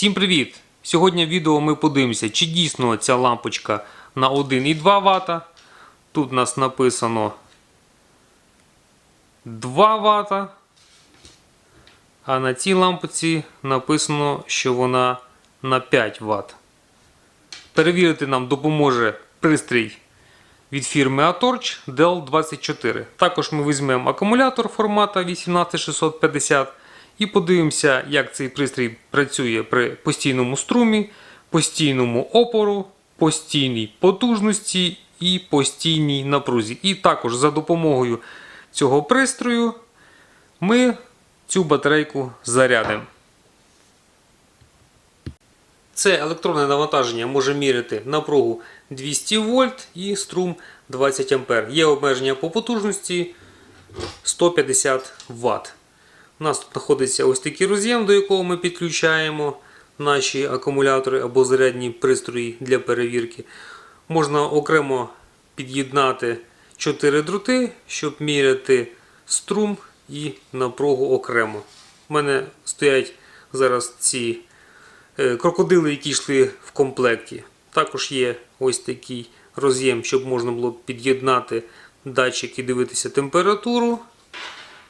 Всім привіт! Сьогодні в відео ми подивимося, чи дійсно ця лампочка на 1,2 Вт. Тут у нас написано 2 Вт. А на цій лампочці написано, що вона на 5 Вт. Перевірити нам допоможе пристрій від фірми Atorch DEL24. Також ми візьмемо акумулятор формата 18650 і подивимося, як цей пристрій працює при постійному струмі, постійному опору, постійній потужності і постійній напрузі. І також за допомогою цього пристрою ми цю батарейку зарядимо. Це електронне навантаження може міряти напругу 200 вольт і струм 20 А. Є обмеження по потужності 150 Вт. У нас тут знаходиться ось такий роз'єм, до якого ми підключаємо наші акумулятори або зарядні пристрої для перевірки. Можна окремо під'єднати 4 дроти, щоб міряти струм і напругу окремо. У мене стоять зараз ці е, крокодили, які йшли в комплекті. Також є ось такий роз'єм, щоб можна було під'єднати датчик і дивитися температуру.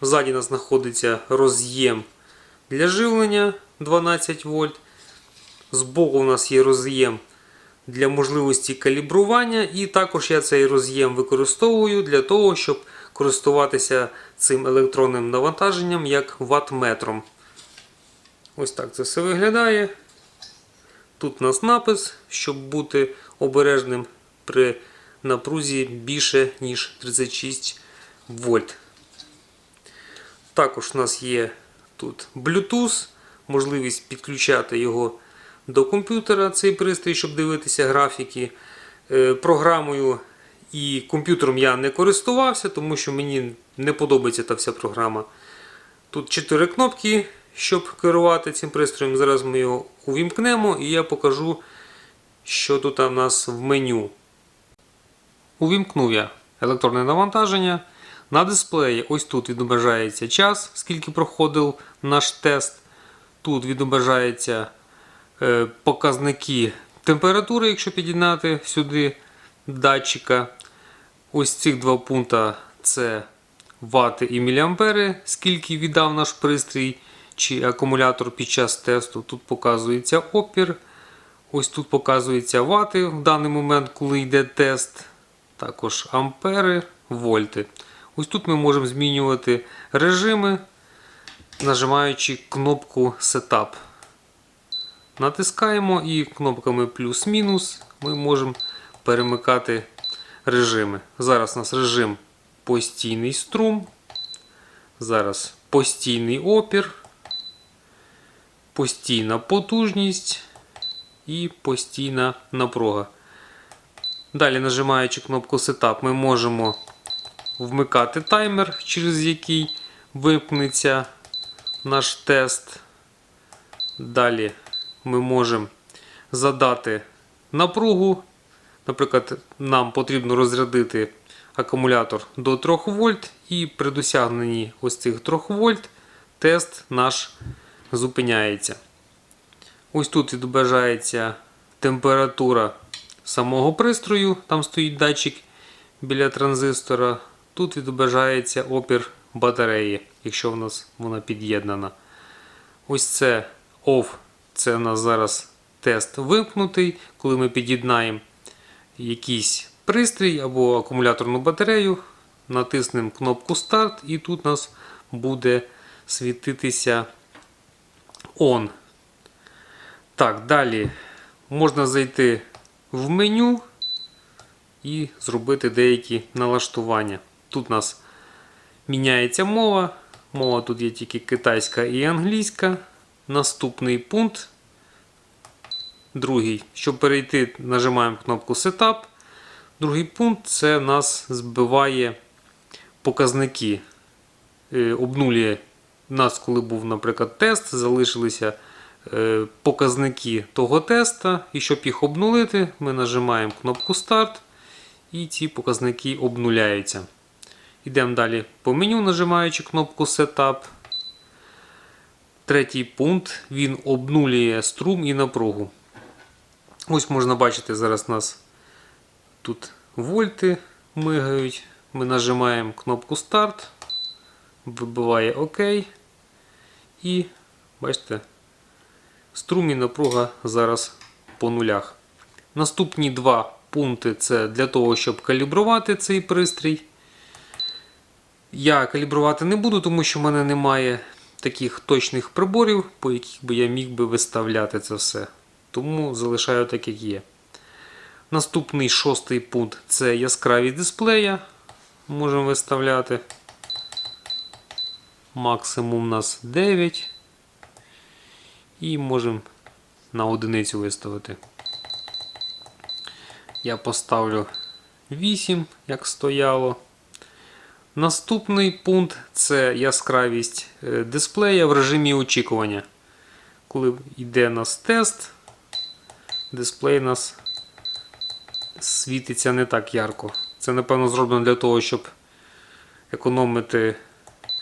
Ззаді у нас знаходиться роз'єм для живлення 12 вольт. Збоку у нас є роз'єм для можливості калібрування, і також я цей роз'єм використовую для того, щоб користуватися цим електронним навантаженням як ваттметром. Ось так це все виглядає. Тут у нас напис, щоб бути обережним при напрузі більше, ніж 36 вольт. Також у нас є тут Bluetooth, можливість підключати його до комп'ютера, цей пристрій, щоб дивитися графіки. Е, Програмою і комп'ютером я не користувався, тому що мені не подобається та вся програма. Тут 4 кнопки, щоб керувати цим пристроєм. Зараз ми його увімкнемо і я покажу, що тут у нас в меню. Увімкнув я електронне навантаження. На дисплеї ось тут відображається час, скільки проходив наш тест. Тут відображаються е, показники температури, якщо під'єднати сюди датчика. Ось ці два пункти це вати і міліампери, скільки віддав наш пристрій чи акумулятор під час тесту. Тут показується опір. Ось тут показується вати в даний момент, коли йде тест. Також ампери, вольти. Ось тут ми можемо змінювати режими, нажимаючи кнопку Setup. Натискаємо і кнопками плюс-мінус ми можемо перемикати режими. Зараз у нас режим постійний струм. Зараз постійний опір, постійна потужність і постійна напруга. Далі, нажимаючи кнопку Setup, ми можемо вмикати таймер, через який вимкнеться наш тест. Далі ми можемо задати напругу. Наприклад, нам потрібно розрядити акумулятор до 3 вольт, і при досягненні ось цих 3 вольт тест наш зупиняється. Ось тут відображається температура самого пристрою, там стоїть датчик біля транзистора. Тут відображається опір батареї, якщо в нас вона під'єднана. Ось це OFF, це у нас зараз тест вимкнутий. Коли ми під'єднаємо якийсь пристрій або акумуляторну батарею, натиснемо кнопку Старт, і тут у нас буде світитися ON. Так, далі можна зайти в меню і зробити деякі налаштування. Тут у нас міняється мова. Мова тут є тільки китайська і англійська. Наступний пункт. Другий. Щоб перейти, нажимаємо кнопку Setup. Другий пункт це нас збиває показники. Е, Обнулює нас, коли був, наприклад, тест, залишилися е, показники того теста. І щоб їх обнулити, ми нажимаємо кнопку Старт. І ці показники обнуляються. Йдемо далі по меню, нажимаючи кнопку Setup. третій пункт. Він обнулює струм і напругу. Ось можна бачити, зараз у нас тут вольти мигають. Ми нажимаємо кнопку старт, вибиває ОК. І бачите, струм і напруга зараз по нулях. Наступні два пункти це для того, щоб калібрувати цей пристрій. Я калібрувати не буду, тому що в мене немає таких точних приборів, по яких би я міг би виставляти це все. Тому залишаю так, як є. Наступний шостий пункт це яскравість дисплея. Можемо виставляти. Максимум у нас 9. І можемо на одиницю виставити. Я поставлю 8, як стояло. Наступний пункт це яскравість е, дисплея в режимі очікування. Коли йде у нас тест, дисплей у нас світиться не так ярко. Це, напевно, зроблено для того, щоб економити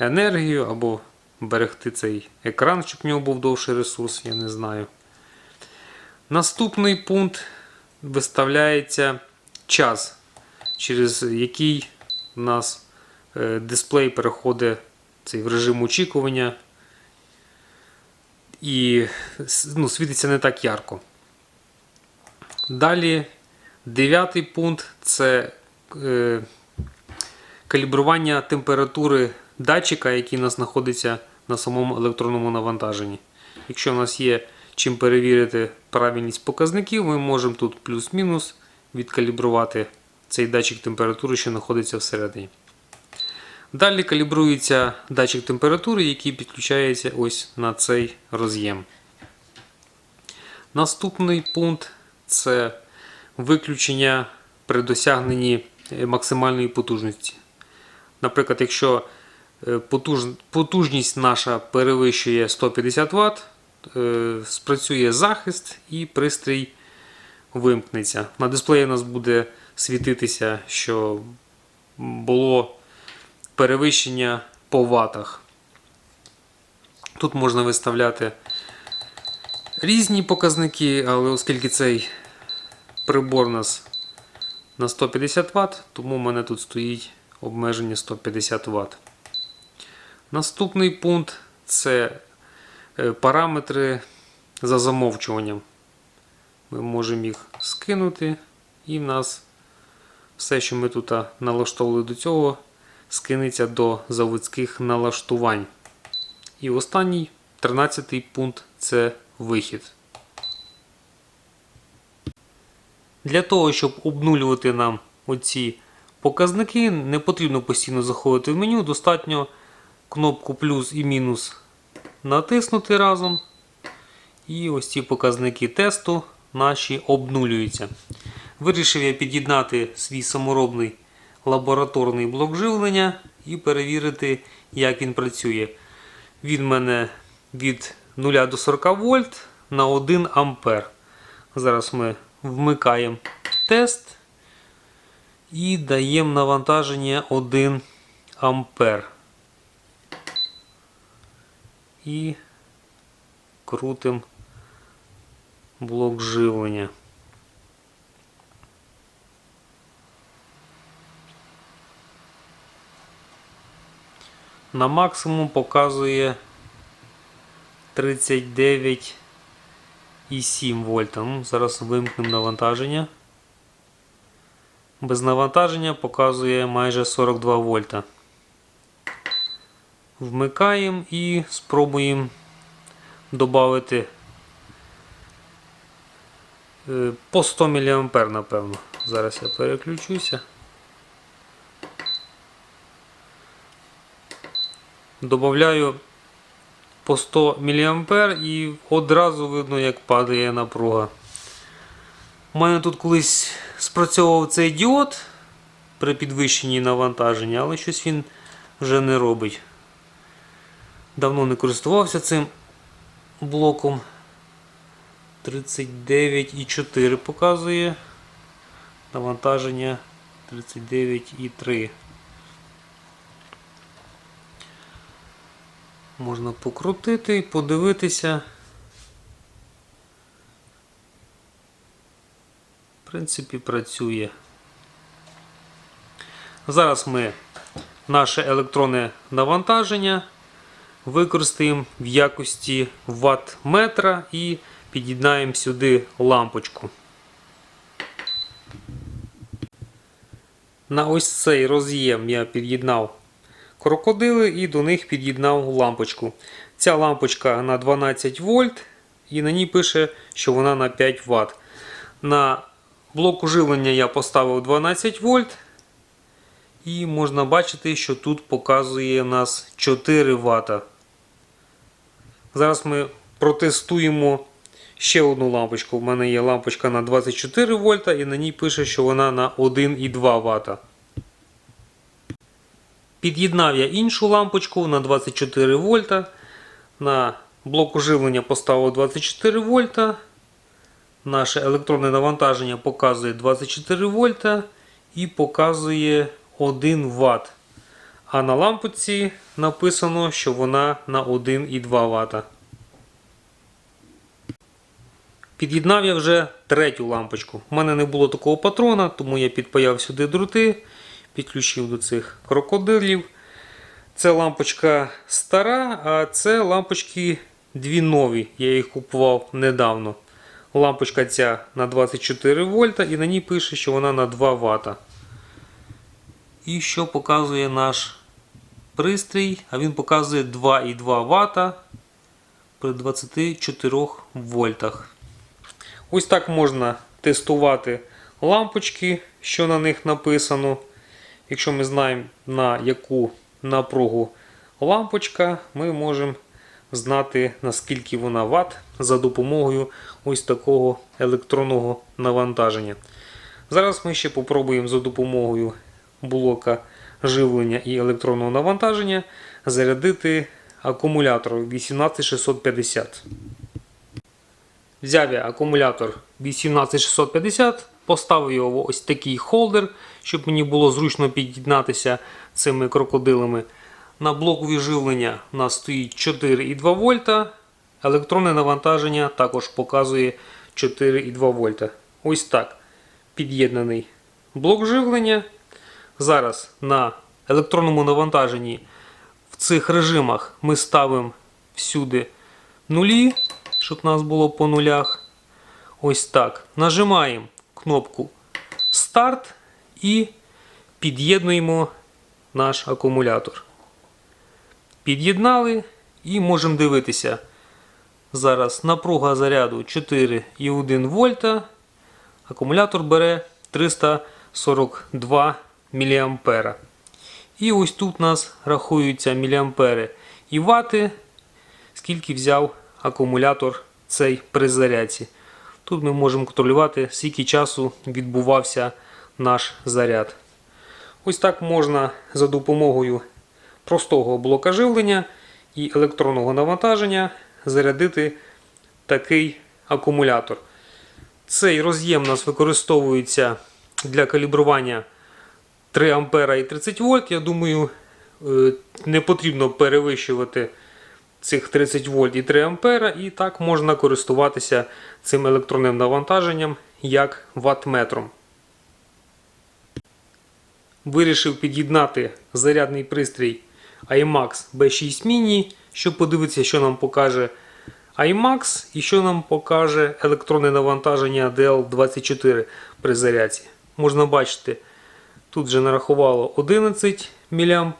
енергію або берегти цей екран, щоб в нього був довший ресурс, я не знаю. Наступний пункт виставляється час, через який у нас дисплей переходить цей, в режим очікування і ну, світиться не так ярко. Далі дев'ятий пункт це е, калібрування температури датчика, який у нас знаходиться на самому електронному навантаженні. Якщо у нас є чим перевірити правильність показників, ми можемо тут плюс-мінус відкалібрувати цей датчик температури, що знаходиться всередині. Далі калібрується датчик температури, який підключається ось на цей роз'єм. Наступний пункт це виключення при досягненні е, максимальної потужності. Наприклад, якщо е, потужність наша перевищує 150 Вт, е, спрацює захист і пристрій вимкнеться. На дисплеї у нас буде світитися, що було перевищення по ватах. Тут можна виставляти різні показники, але оскільки цей прибор у нас на 150 Вт, тому в мене тут стоїть обмеження 150 Вт. Наступний пункт це е, параметри за замовчуванням. Ми можемо їх скинути, і в нас все, що ми тут налаштовували до цього, скинеться до заводських налаштувань. І останній, 13-й пункт це вихід. Для того, щоб обнулювати нам оці показники, не потрібно постійно заходити в меню, достатньо кнопку плюс і мінус натиснути разом. І ось ці показники тесту наші обнулюються. Вирішив я під'єднати свій саморобний лабораторний блок живлення і перевірити, як він працює. Він в мене від 0 до 40 вольт на 1 ампер. Зараз ми вмикаємо тест і даємо навантаження 1 ампер. І крутим блок живлення. На максимум показує 39,7 вольта. Ну, зараз вимкнемо навантаження. Без навантаження показує майже 42 вольта. Вмикаємо і спробуємо додати е, по 100 мА, напевно. Зараз я переключуся. Добавляю по 100 мА і одразу видно, як падає напруга. У мене тут колись спрацьовував цей діод при підвищенні навантаження, але щось він вже не робить. Давно не користувався цим блоком. 39,4 показує. Навантаження 39,3. Можна покрутити, подивитися. В принципі, працює. Зараз ми наше електронне навантаження використаємо в якості ватт-метра і під'єднаємо сюди лампочку. На ось цей роз'єм я під'єднав крокодили і до них під'єднав лампочку. Ця лампочка на 12 вольт і на ній пише, що вона на 5 Вт. На блоку живлення я поставив 12 вольт. І можна бачити, що тут показує нас 4 Вт. Зараз ми протестуємо ще одну лампочку. У мене є лампочка на 24 вольта і на ній пише, що вона на 1,2 Вт. Під'єднав я іншу лампочку на 24 вольта. На блоку живлення поставив 24 вольта. Наше електронне навантаження показує 24 вольта і показує 1 Вт. А на лампочці написано, що вона на 1,2 Вт. Під'єднав я вже третю лампочку. У мене не було такого патрона, тому я підпаяв сюди дроти, підключив до цих крокодилів. Це лампочка стара, а це лампочки дві нові. Я їх купував недавно. Лампочка ця на 24 вольта і на ній пише, що вона на 2 Вт. І що показує наш пристрій? А він показує 2,2 Вт при 24 вольтах. Ось так можна тестувати лампочки, що на них написано. Якщо ми знаємо на яку напругу лампочка, ми можемо знати наскільки вона ватт за допомогою ось такого електронного навантаження. Зараз ми ще попробуємо за допомогою блока живлення і електронного навантаження зарядити акумулятор 18650. Взяв я акумулятор 18650, поставив його в ось такий холдер, щоб мені було зручно під'єднатися цими крокодилами. На блоку живлення у нас стоїть 4,2 вольта. Електронне навантаження також показує 4,2 вольта. Ось так. Під'єднаний блок живлення. Зараз на електронному навантаженні в цих режимах ми ставимо всюди нулі, щоб у нас було по нулях. Ось так. Нажимаємо кнопку Старт і під'єднуємо наш акумулятор. Під'єднали і можемо дивитися. Зараз напруга заряду 4,1 вольта. Акумулятор бере 342 мА. І ось тут у нас рахуються міліампери і вати, скільки взяв акумулятор цей при зарядці. Тут ми можемо контролювати, скільки часу відбувався наш заряд. Ось так можна за допомогою простого блока живлення і електронного навантаження зарядити такий акумулятор. Цей роз'єм у нас використовується для калібрування 3 А і 30 вольт. Я думаю, е, не потрібно перевищувати цих 30 вольт і 3 А, і так можна користуватися цим електронним навантаженням як ваттметром. Вирішив під'єднати зарядний пристрій iMax B6 Mini, щоб подивитися, що нам покаже iMax і що нам покаже електронне навантаження DL24 при зарядці. Можна бачити, тут вже нарахувало 11 мА.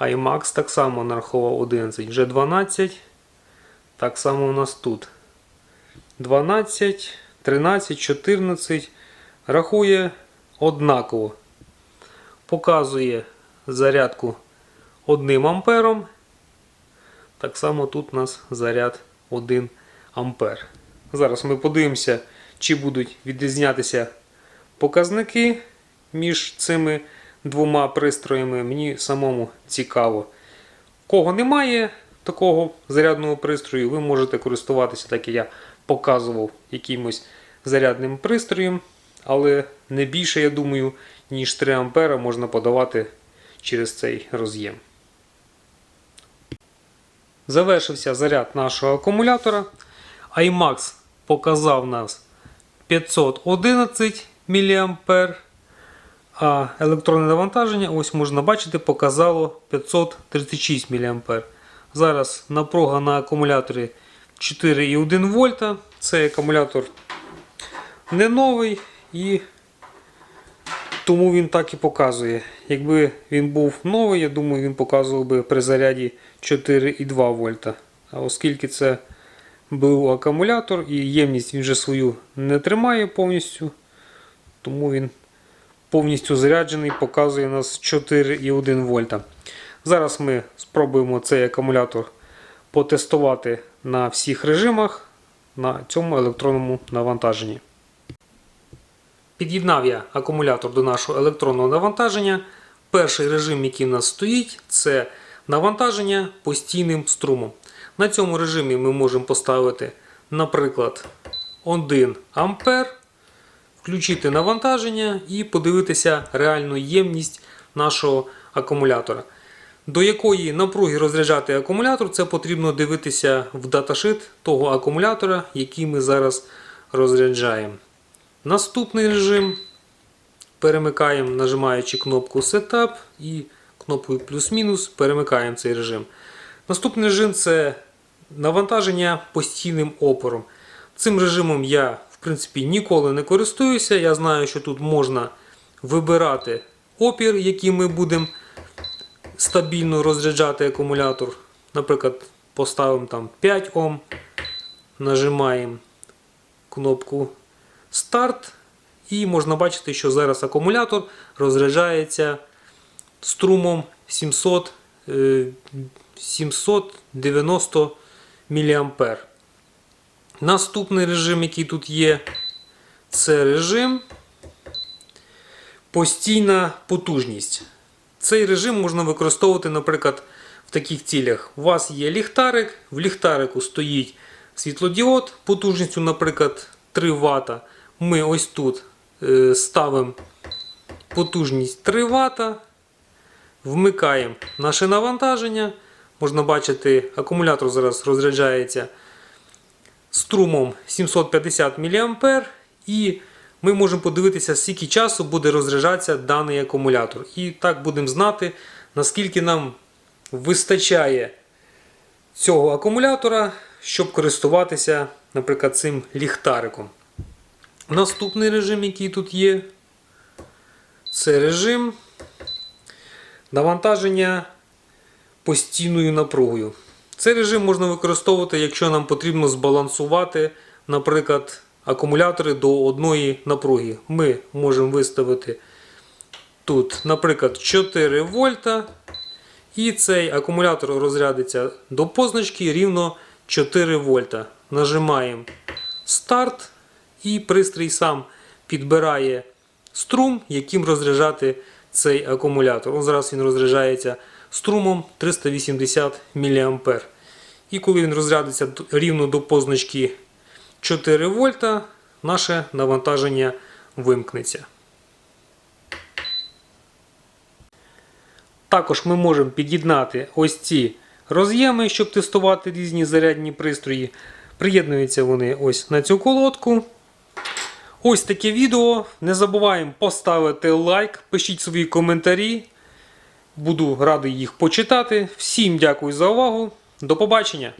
iMax так само нарахував 11, вже 12. Так само у нас тут. 12, 13, 14. Рахує однаково. Показує зарядку 1 ампером. Так само тут у нас заряд 1 ампер. Зараз ми подивимося, чи будуть відрізнятися показники між цими двома пристроями. Мені самому цікаво. Кого немає такого зарядного пристрою, ви можете користуватися, так як я показував, якимось зарядним пристроєм. Але не більше, я думаю, ніж 3 А можна подавати через цей роз'єм. завершився заряд нашого акумулятора. iMax показав нас 511 мА, а електронне навантаження, ось можна бачити, показало 536 мА. Зараз напруга на акумуляторі 4,1 вольта. Цей акумулятор не новий і тому він так і показує. Якби він був новий, я думаю, він показував би при заряді 4,2 вольта. А оскільки це був акумулятор і ємність він вже свою не тримає повністю, тому він повністю заряджений, показує нас 4,1 вольта. Зараз ми спробуємо цей акумулятор потестувати на всіх режимах на цьому електронному навантаженні. Під'єднав я акумулятор до нашого електронного навантаження. Перший режим, який в нас стоїть, це навантаження постійним струмом. На цьому режимі ми можемо поставити, наприклад, 1 ампер, включити навантаження і подивитися реальну ємність нашого акумулятора. До якої напруги розряджати акумулятор, це потрібно дивитися в даташит того акумулятора, який ми зараз розряджаємо. Наступний режим перемикаємо, нажимаючи кнопку Setup і кнопкою плюс-мінус перемикаємо цей режим. Наступний режим це навантаження постійним опором. Цим режимом я в принципі ніколи не користуюся. Я знаю, що тут можна вибирати опір, який ми будемо стабільно розряджати акумулятор. Наприклад, поставимо там 5 Ом, нажимаємо кнопку старт. І можна бачити, що зараз акумулятор розряджається струмом 700, е, 790 мА. Наступний режим, який тут є, це режим постійна потужність. Цей режим можна використовувати, наприклад, в таких цілях. У вас є ліхтарик, в ліхтарику стоїть світлодіод потужністю, наприклад, 3 Вт. Ми ось тут е, ставимо потужність 3 Вт, вмикаємо наше навантаження. Можна бачити, акумулятор зараз розряджається струмом 750 мА. І ми можемо подивитися, скільки часу буде розряджатися даний акумулятор. І так будемо знати, наскільки нам вистачає цього акумулятора, щоб користуватися, наприклад, цим ліхтариком. Наступний режим, який тут є, це режим навантаження постійною напругою. Цей режим можна використовувати, якщо нам потрібно збалансувати, наприклад, акумулятори до одної напруги. Ми можемо виставити тут, наприклад, 4 вольта. І цей акумулятор розрядиться до позначки рівно 4 вольта. Нажимаємо старт, і пристрій сам підбирає струм, яким розряджати цей акумулятор. Зараз він розряджається струмом 380 мА. І коли він розрядиться рівно до позначки 4 вольта, наше навантаження вимкнеться. Також ми можемо під'єднати ось ці роз'єми, щоб тестувати різні зарядні пристрої. Приєднуються вони ось на цю колодку. Ось таке відео. Не забуваємо поставити лайк, пишіть свої коментарі. Буду радий їх почитати. Всім дякую за увагу. До побачення!